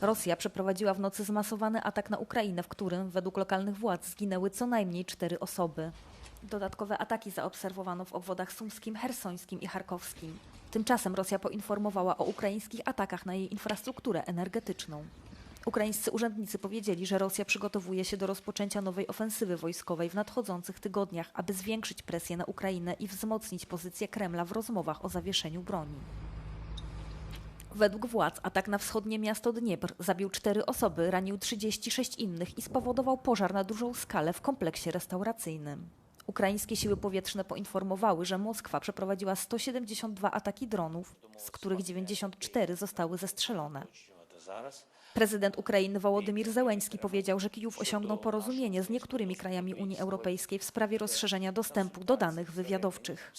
Rosja przeprowadziła w nocy zmasowany atak na Ukrainę, w którym według lokalnych władz zginęły co najmniej cztery osoby. Dodatkowe ataki zaobserwowano w obwodach sumskim, hersońskim i charkowskim. Tymczasem Rosja poinformowała o ukraińskich atakach na jej infrastrukturę energetyczną. Ukraińscy urzędnicy powiedzieli, że Rosja przygotowuje się do rozpoczęcia nowej ofensywy wojskowej w nadchodzących tygodniach, aby zwiększyć presję na Ukrainę i wzmocnić pozycję Kremla w rozmowach o zawieszeniu broni. Według władz atak na wschodnie miasto Dniepr zabił cztery osoby, ranił 36 innych i spowodował pożar na dużą skalę w kompleksie restauracyjnym. Ukraińskie siły powietrzne poinformowały, że Moskwa przeprowadziła 172 ataki dronów, z których 94 zostały zestrzelone. Prezydent Ukrainy Wołodymir Zełeński powiedział, że Kijów osiągnął porozumienie z niektórymi krajami Unii Europejskiej w sprawie rozszerzenia dostępu do danych wywiadowczych.